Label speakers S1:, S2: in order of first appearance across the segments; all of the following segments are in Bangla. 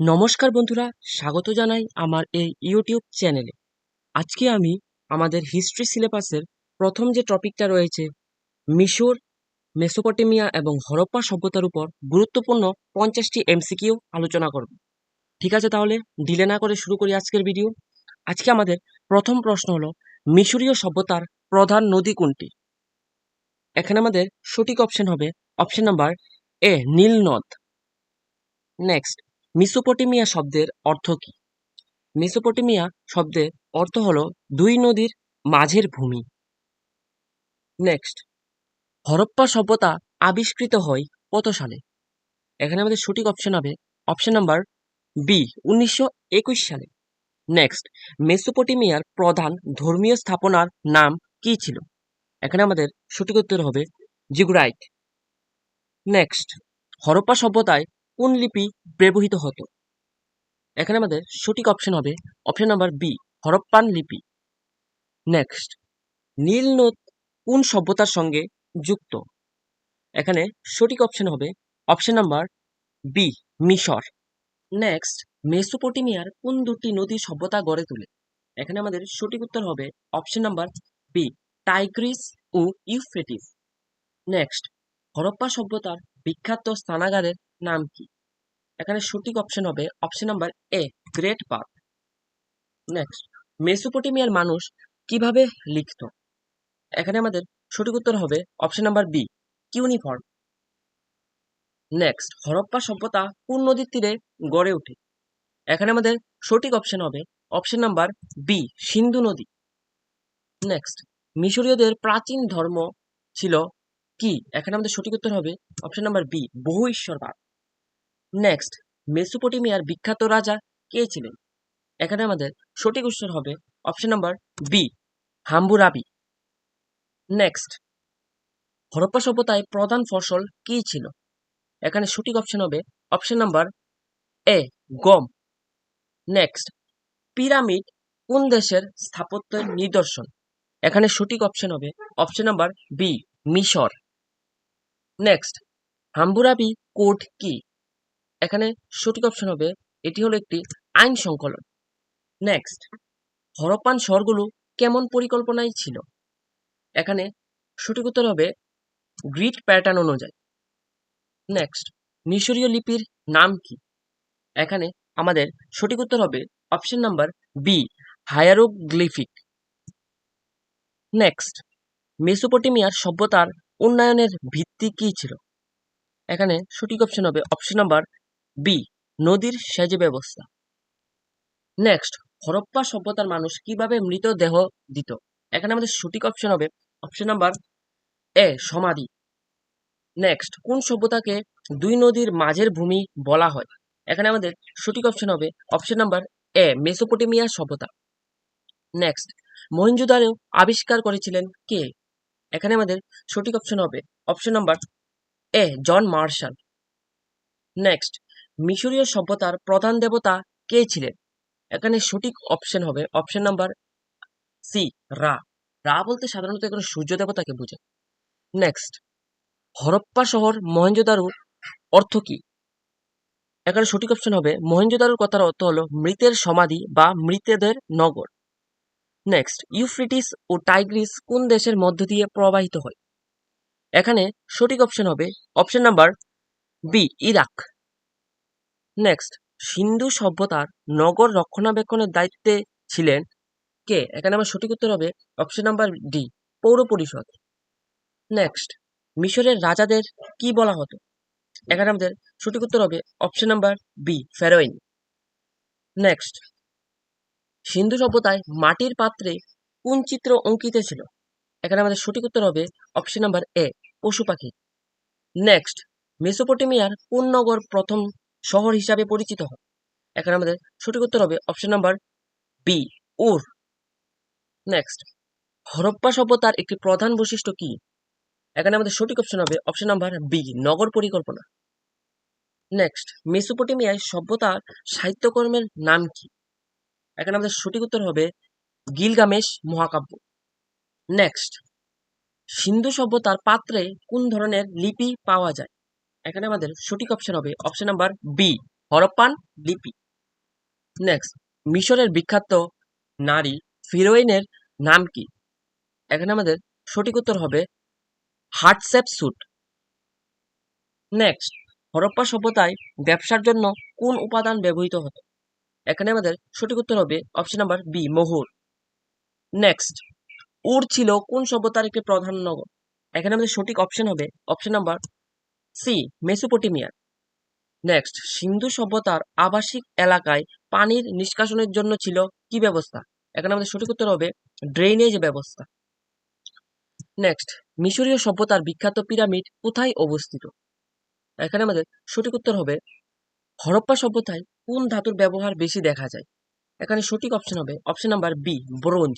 S1: নমস্কার বন্ধুরা, স্বাগত জানাই আমার এই ইউটিউব চ্যানেলে। আজকে আমি আমাদের হিস্ট্রি সিলেবাসের প্রথম যে টপিকটা রয়েছে, মিশর, মেসোপটেমিয়া এবং হরপ্পা সভ্যতার উপর গুরুত্বপূর্ণ পঞ্চাশটি এমসিকিউ আলোচনা করব। ঠিক আছে তাহলে, ডিলে না করে শুরু করি আজকের ভিডিও। আজকে আমাদের প্রথম প্রশ্ন হলো, মিশরীয় সভ্যতার প্রধান নদী কোনটি? এখানে আমাদের সঠিক অপশন হবে অপশন নাম্বার এ নীল নদ। নেক্সট মিসোপটেমিয়া শব্দের অর্থ কি? মেসোপটেমিয়া শব্দের অর্থ হলো দুই নদীর মাঝের ভূমি। নেক্সট হরপ্পা সভ্যতা আবিষ্কৃত হয় কত সালে? এখানে আমাদের সঠিক অপশন হবে অপশন নাম্বার বি উনিশশো একুশ সালে। নেক্সট মেসোপটেমিয়ার প্রধান ধর্মীয় স্থাপনার নাম কি ছিল? এখানে আমাদের সঠিক উত্তর হবে জিগুরাইট। নেক্সট হরপ্পা সভ্যতায় কোন লিপি ব্যবহৃত হতো? এখানে আমাদের সঠিক অপশন হবে অপশন নাম্বার বি হরপ্পান লিপি। নেক্সট নীল নদ কোন সভ্যতার সঙ্গে যুক্ত? এখানে সঠিক অপশন হবে অপশন নাম্বার বি মিশর। নেক্সট মেসোপটেমিয়ার কোন দুটি নদী সভ্যতা গড়ে তোলে? এখানে আমাদের সঠিক উত্তর হবে অপশন নাম্বার বি টাইগ্রিস ও ইউফ্রেটিস। নেক্সট হরপ্পা সভ্যতার বিখ্যাত স্নানাগারের নাম কি? এখানে সঠিক অপশন হবে option number A great bath next মেসোপটেমিয়ার মানুষ কীভাবে লিখত? এখানে আমাদের সঠিক উত্তর হবে option number B cuneiform next Harappa সভ্যতা কোন নদীর তীরে গড়ে ওঠে? এখানে আমাদের সঠিক অপশন হবে অপশন নাম্বার বি সিন্ধু নদী. নেক্সট মিশরীয়দের প্রাচীন ধর্ম ছিল কি? এখানে আমাদের সঠিক উত্তর হবে অপশন নাম্বার বি বহু ঈশ্বরবাদ. নেক্সট মেসোপটেমিয়ার বিখ্যাত রাজা কে ছিলেন? এখানে আমাদের সঠিক উত্তর হবে option number B Hammurabi. Next Harappa সভ্যতায় প্রধান ফসল কি ছিল? এখানে সঠিক অপশন হবে অপশন নাম্বার এ গম। নেক্সট পিরামিড কোন দেশের স্থাপত্যের নিদর্শন? এখানে সঠিক অপশন হবে অপশন নাম্বার বি মিশর। নেক্সট হাম্বুরাবি কোড কি? এখানে সঠিক অপশন হবে, এটি হলো একটি আইন সংকলন। নেক্সট হরপ্পান শহরগুলো কেমন পরিকল্পনায় ছিল? এখানে সঠিক উত্তর হবে, গ্রিড প্যাটার্ন অনুযায়ী। নেক্সট মিশরীয় লিপির নাম কি? এখানে আমাদের সঠিক উত্তর হবে option number B hieroglyphic next মেসোপটেমিয়ার সভ্যতার উন্নয়নের ভিত্তি কি ছিল? এখানে সঠিক অপশন হবে অপশন নাম্বার বি নদীর সেচ ব্যবস্থা। নেক্সট হরপ্পা সভ্যতার মানুষ কীভাবে মৃতদেহ দিত? এখানে আমাদের সঠিক অপশন হবে। অপশন নাম্বার এ সমাধি। নেক্সট কোন সভ্যতাকে দুই নদীর মাঝের ভূমি বলা হয়? এখানে আমাদের সঠিক অপশন হবে। অপশন নাম্বার এ মেসোপটেমিয়া সভ্যতা। নেক্সট মহেঞ্জোদারো আবিষ্কার করেছিলেন কে? এখানে আমাদের সঠিক অপশন হবে। Option number A John Marshall. Next মিশরীয় সভ্যতার প্রধান দেবতা কে ছিলেন? এখানে সঠিক অপশন হবে অপশন নাম্বার সি রা রা বলতে সাধারণত এখানে সূর্য দেবতাকে বোঝায়। নেক্সট হরপ্পা শহর মহেঞ্জোদারো অর্থ কি? এখানে সঠিক অপশন হবে মহেঞ্জোদারোর কথার অর্থ হলো মৃতের সমাধি বা মৃতদের নগর। নেক্সট ইউফ্রিটিস ও টাইগ্রিস কোন দেশের মধ্য দিয়ে প্রবাহিত হয়? এখানে সঠিক অপশন হবে option number B Iraq next Sindhu সভ্যতার নগর রক্ষণাবেক্ষণের দায়িত্বে ছিলেন কে? এখানে আমার সঠিক উত্তর হবে অপশন নাম্বার ডি পৌর পরিষদ। নেক্সট মিশরের রাজাদের কি বলা হতো? এখানে আমাদের সঠিক উত্তর হবে option number B pharaoh. Next Sindhu সভ্যতায় মাটির পাত্রে কোন চিত্র অঙ্কিত ছিল? এখানে আমাদের সঠিক উত্তর হবে অপশন নাম্বার এ পশু পাখি। নেক্সট মেসোপটেমিয়ার কোন নগর প্রথম শহর হিসাবে পরিচিত হয়। এখানে আমাদের সঠিক উত্তর হবে option number B Ur. Next Harappa সভ্যতার একটি প্রধান বৈশিষ্ট্য কি? এখানে আমাদের সঠিক অপশন হবে অপশন নাম্বার বি নগর পরিকল্পনা। নেক্সট মেসোপটেমিয়ায় সভ্যতার সাহিত্যকর্মের নাম কি? এখানে আমাদের সঠিক উত্তর হবে গিলগামেশ মহাকাব্য। নেক্সট সিন্ধু সভ্যতার পাত্রে কোন ধরনের লিপি পাওয়া যায়? এখানে আমাদের সঠিক অপশন হবে অপশন নাম্বার বি হরপ্পান লিপি। নেক্সট মিশরের বিখ্যাত নারী ফিরোইনের নাম কি? এখানে আমাদের সঠিক উত্তর হবে হার্টসেপ স্যুট। নেক্সট হরপ্পা সভ্যতায় ব্যবসার জন্য কোন উপাদান ব্যবহৃত হতো? এখানে আমাদের সঠিক উত্তর হবে অপশন নাম্বার বি মোহর। নেক্সট উর ছিল কোন সভ্যতার একটি প্রধান নগর? এখানে আমাদের সঠিক অপশন হবে option number C, Mesopotamia. Next, Sindhu সভ্যতার আবাসিক এলাকায় পানির নিষ্কাশনের জন্য ছিল কি ব্যবস্থা? এখানে আমাদের সঠিক উত্তর হবে ড্রেনেজ ব্যবস্থা। নেক্সট, মিশরীয় সভ্যতার বিখ্যাত পিরামিড কোথায় অবস্থিত? এখানে আমাদের সঠিক উত্তর হবে হরপ্পা সভ্যতায় কোন ধাতুর ব্যবহার বেশি দেখা যায়? এখানে সঠিক অপশন হবে option number B bronze.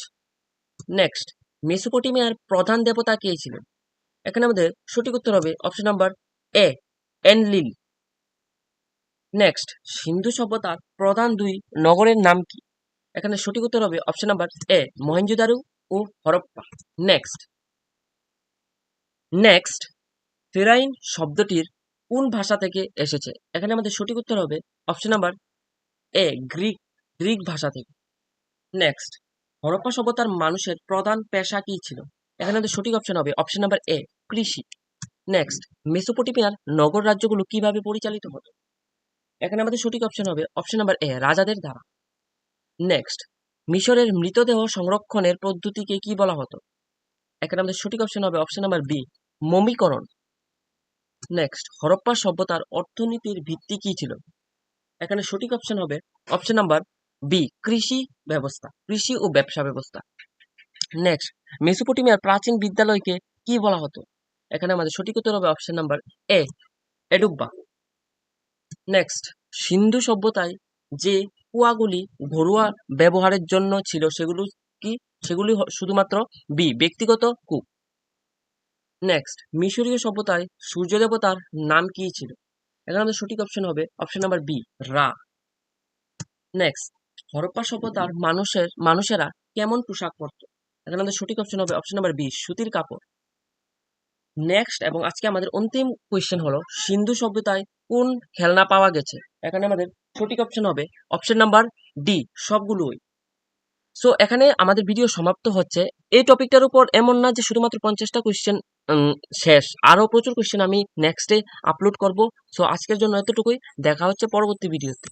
S1: Next, মেসোপটেমিয়ার প্রধান দেবতা কে ছিলেন? এখানে আমাদের সঠিক উত্তর হবে option number A Enlil next Sindhu সভ্যতার প্রধান দুই নগরের নাম কি? এখানে সঠিক উত্তর হবে অপশন নাম্বার এ মহেঞ্জোদারো ও হরপ্পা। নেক্সট নেক্সট ফেরাইন শব্দটির কোন ভাষা থেকে এসেছে? এখানে আমাদের সঠিক উত্তর হবে option number A Greek Greek ভাষা থেকে। নেক্সট হরপ্পা সভ্যতার মানুষের প্রধান পেশা কি ছিল? এখানে আমাদের সঠিক অপশন হবে অপশন নাম্বার এ কৃষি। নেক্সট মেসোপটেমিয়ার নগর রাজ্যগুলো কীভাবে পরিচালিত হতো এখানে আমাদের সঠিক অপশন হবে অপশন নাম্বার এ রাজাদের দ্বারা নেক্সট মিশরের মৃতদেহ সংরক্ষণের পদ্ধতিকে কি বলা হতো? এখানে আমাদের সঠিক অপশন হবে অপশন নাম্বার বি মমিকরণ। নেক্সট হরপ্পা সভ্যতার অর্থনীতির ভিত্তি কি ছিল? এখানে সঠিক অপশন হবে অপশন নাম্বার বি কৃষি ব্যবস্থা, কৃষি ও ব্যবসা ব্যবস্থা। নেক্সট মেসোপটেমিয়ার প্রাচীন বিদ্যালয়কে কি বলা হতো? এখানে আমাদের সঠিক উত্তর হবে option number A Edubba next Sindhu সভ্যতায় যে কুয়াগুলি ঘরোয়া ব্যবহারের জন্য ছিল, সেগুলো কি, সেগুলি শুধুমাত্র বি ব্যক্তিগত কূপ। নেক্সট মিশরীয় সভ্যতায় সূর্য দেবতার নাম কি ছিল? এখানে আমাদের সঠিক অপশন হবে option number B Ra. Next Harappa সভ্যতার মানুষের, মানুষেরা কেমন পোশাক পরত? এখানে আমাদের সঠিক অপশন হবে অপশন নাম্বার বি সুতির কাপড়। নেক্সট এবং আজকে আমাদের অন্তিম কোয়েশ্চেন হলো, সিন্ধু সভ্যতায় কোন খেলনা পাওয়া গেছে? এখানে আমাদের সঠিক অপশন হবে অপশন নাম্বার ডি সবগুলোই। সো এখানে আমাদের ভিডিও সমাপ্ত হচ্ছে। এই টপিকটার উপর এমন না যে শুধুমাত্র পঞ্চাশটা কোয়েশ্চেন শেষ। আরও প্রচুর কোয়েশ্চেন আমি নেক্সট নেক্সটে আপলোড করব। সো আজকের জন্য এতটুকুই। দেখা হচ্ছে পরবর্তী ভিডিওতে